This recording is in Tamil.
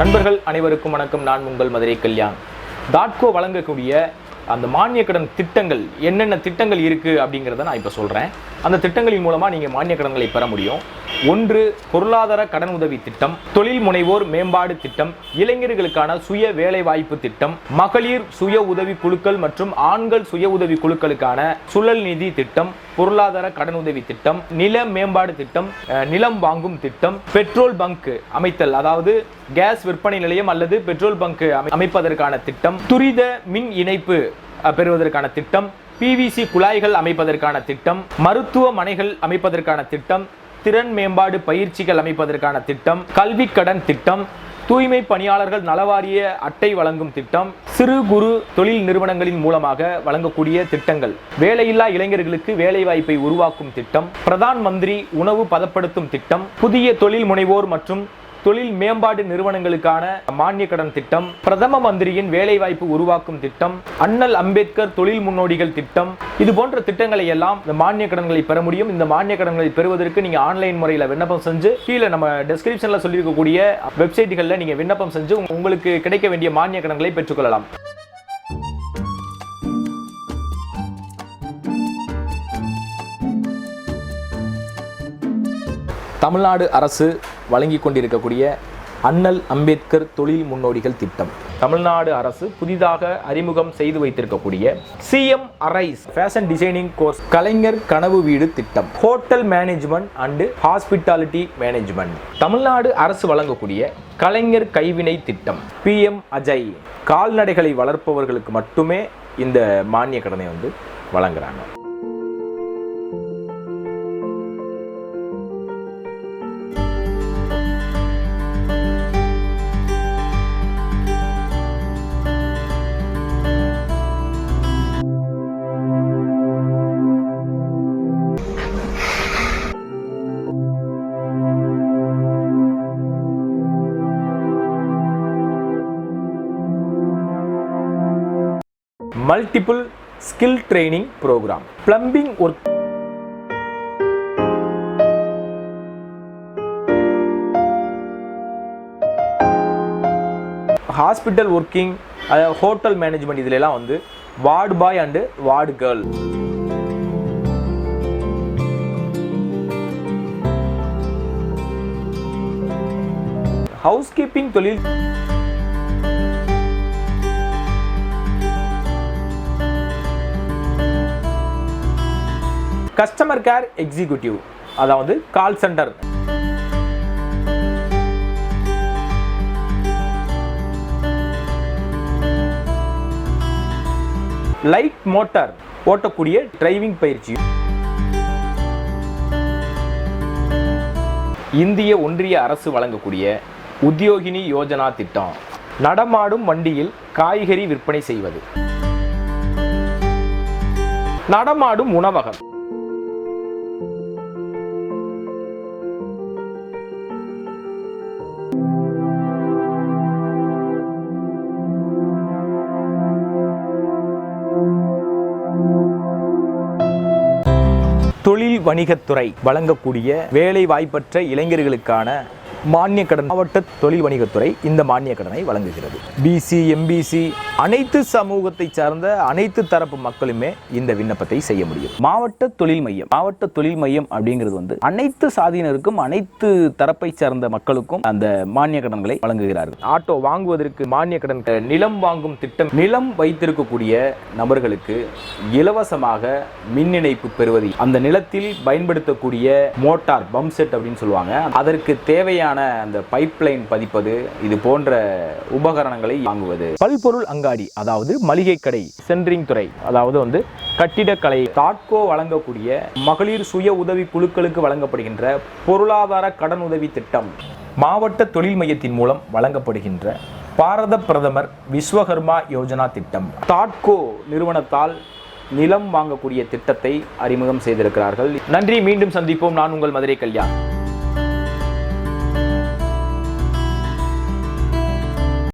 நண்பர்கள் அனைவருக்கும் வணக்கம். நான் உங்கள் மதுரை கல்யாண். டாட்கோ வழங்கக்கூடிய அந்த மானிய கடன் திட்டங்கள் என்னென்ன திட்டங்கள் இருக்குது அப்படிங்கிறத நான் இப்போ சொல்கிறேன் அந்த திட்டங்களின் மூலமாக நீங்கள் மானிய கடன்களை பெற முடியும். ஒன்று பொருளாதார கடன் உதவி திட்டம் தொழில் முனைவோர் மேம்பாடு திட்டம் இளைஞர்களுக்கான சுய வேலைவாய்ப்பு திட்டம் மகளிர் சுய உதவி குழுக்கள் மற்றும் ஆண்கள் சுய உதவி குழுக்களுக்கான சுழல் நிதி திட்டம் பொருளாதார கடன் உதவி திட்டம் நில மேம்பாடு திட்டம் நிலம் வாங்கும் திட்டம் பெட்ரோல் பங்க் அமைத்தல் அதாவது கேஸ் விற்பனை நிலையம் அல்லது பெட்ரோல் பங்க் அமைப்பதற்கான திட்டம் துரித மின் இணைப்பு பெறுவதற்கான திட்டம் பிவிசி குழாய்கள் அமைப்பதற்கான திட்டம் மருத்துவமனைகள் அமைப்பதற்கான திட்டம் திறன் மேம்பாடு பயிற்சிகள் அமைப்பதற்கான திட்டம் கல்வி கடன் திட்டம் தூய்மை பணியாளர்கள் நலவாரிய அட்டை வழங்கும் திட்டம் சிறு குறு தொழில் நிறுவனங்களின் மூலமாக வழங்கக்கூடிய திட்டங்கள் வேலையில்லா இளைஞர்களுக்கு வேலைவாய்ப்பை உருவாக்கும் திட்டம் பிரதான் மந்திரி உணவு பதப்படுத்தும் திட்டம் புதிய தொழில் முனைவோர் மற்றும் தொழில் மேம்பாடு நிறுவனங்களுக்கான மானிய கடன் திட்டம் பிரதம மந்திரியின் வேலைவாய்ப்பு உருவாக்கும் திட்டம் அண்ணல் அம்பேத்கர் தொழில் முன்னோடிகள் திட்டம் இது போன்ற திட்டங்களை எல்லாம் இந்த மானிய கடன்களை பெற முடியும். இந்த மானிய கடன்களை பெறுவதற்கு நீங்க ஆன்லைன் முறையில் விண்ணப்பம் செஞ்சு கீழே நம்ம டெஸ்கிரிப்ஷன்ல சொல்லியிருக்கக்கூடிய வெப்சைட்டுகளில் நீங்க விண்ணப்பம் செஞ்சு உங்களுக்கு கிடைக்க வேண்டிய மானிய கடன்களை பெற்றுக்கொள்ளலாம். தமிழ்நாடு அரசு வழங்கி கொண்டிருக்கக்கூடிய அண்ணல் அம்பேத்கர் தொழில் முன்னோடிகள் திட்டம். தமிழ்நாடு அரசு புதிதாக அறிமுகம் செய்து வைத்திருக்கக்கூடிய CM arise fashion designing course Kalaignar கனவு வீடு திட்டம். Hotel management and hospitality management Tamil அரசு வழங்கக்கூடிய கலைஞர் கைவினை திட்டம். பிஎம் அஜய் கால்நடைகளை வளர்ப்பவர்களுக்கு மட்டுமே இந்த மானிய கடனை வந்து வழங்குறாங்க. Multiple skill training program plumbing work hospital working hotel management இதுலலாம் வந்து ward boy and ward girl housekeeping தொழில். கஸ்டமர் கேர் எக்ஸிக்யூட்டிவ் அதாவது கால் சென்டர் லைட் மோட்டார் ஓட்டக்கூடிய டிரைவிங் பயிற்சி. இந்திய ஒன்றிய அரசு வழங்கக்கூடிய உத்தியோகினி யோஜனா திட்டம். நடமாடும் வண்டியில் காய்கறி விற்பனை செய்வது. நடமாடும் உணவகம். தொழில் வணிகத்துறை வழங்கக்கூடிய வேலை வாய்ப்பற்ற இளைஞர்களுக்கான மானிய கடன் மாவட்ட தொழில் வணிகத்துறை இந்த மானிய கடனை வழங்குகிறது. பிசி எம்பிசி அனைத்து சமூகத்தை சார்ந்த அனைத்து தரப்பு மக்களுமே இந்த விண்ணப்பத்தை செய்ய முடியும். மாவட்ட தொழில் மையம் மாவட்ட தொழில் மையம் அப்படிங்கிறது வந்து அனைத்து சாதியினருக்கும் அனைத்து தரப்பை சார்ந்த மக்களுக்கும் அந்த மானிய கடன்களை வழங்குகிறார்கள். ஆட்டோ வாங்குவதற்கு மானிய கடன் நிலம் வாங்கும் திட்டம் நிலம் வைத்திருக்கக்கூடிய நபர்களுக்கு இலவசமாக மின் இணைப்பு பெறுவது அந்த நிலத்தில் பயன்படுத்தக்கூடிய மோட்டார் பம்ப் செட் அப்படின்னு சொல்லுவாங்க. அதற்கு தேவையான அந்த பைப்லைன் பதிப்பது இது போன்ற உபகரணங்களை வாங்குவது. பல்பொருள் அங்காடி அதாவது மளிகை கடை சென்ட்ரிங் துறை அதாவது வந்து கட்டிடக்கலை. தாட்கோ வழங்கக்கூடிய மகளிர் சுய உதவி குழுக்களுக்கு வழங்கப்படுகின்ற பொருளாதார கடன் உதவி திட்டம் மாவட்ட தொழில் மையத்தின் மூலம் வழங்கப்படுகின்ற பாரத பிரதமர் விஸ்வகர்மா யோஜனா திட்டம். தாட்கோ நிறுவனத்தால் நிலம் வாங்கக்கூடிய திட்டத்தை அறிமுகம் செய்திருக்கிறார்கள். நன்றி மீண்டும் சந்திப்போம். நான் உங்கள் மதுரை கல்யாண்.